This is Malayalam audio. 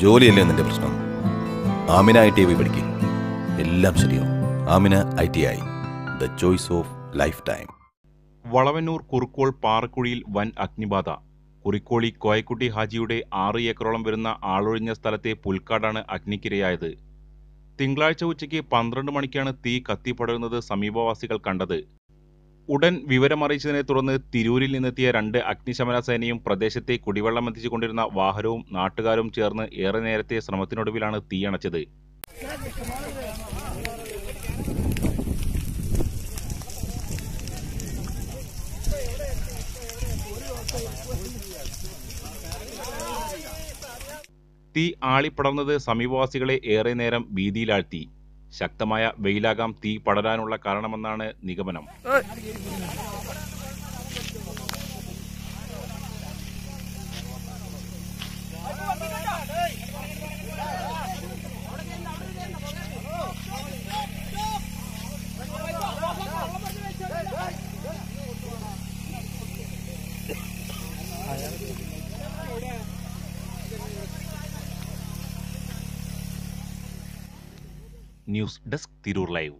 ജോലിയല്ലേ നിന്റെ പ്രശ്നം? ആമിന ഐ ടി ഐ പോയി പഠിക്കും. എല്ലാം ശരിയാവും. Amina I T I. The choice of lifetime Valavannur Kurukkol പാറക്കുഴിയിൽ വൻ അഗ്നിബാധ. കുറിക്കോളി കോയക്കുട്ടി ഹാജിയുടെ ആറ് ഏക്കറോളം വരുന്ന ആളൊഴിഞ്ഞ സ്ഥലത്തെ പുൽക്കാടാണ് അഗ്നിക്കിരയായത്. തിങ്കളാഴ്ച ഉച്ചയ്ക്ക് പന്ത്രണ്ട് മണിക്കാണ് തീ കത്തിപ്പടരുന്നത് സമീപവാസികൾ കണ്ടത്. ഉടൻ വിവരമറിയിച്ചതിനെ തുടർന്ന് തിരൂരിൽ നിന്നെത്തിയ രണ്ട് അഗ്നിശമന സേനയും പ്രദേശത്തെ കുടിവെള്ളം എത്തിച്ചുകൊണ്ടിരുന്ന വാഹനവും നാട്ടുകാരും ചേർന്ന് ഏറെ നേരത്തെ ശ്രമത്തിനൊടുവിലാണ് തീയണച്ചത്. തീ ആളിപ്പടർന്നത് സമീപവാസികളെ ഏറെ നേരം ഭീതിയിലാഴ്ത്തി. ശക്തമായ വെയിലാകാം തീ പടരാനുള്ള കാരണമെന്നാണ് നിഗമനം. News desk Tirur live.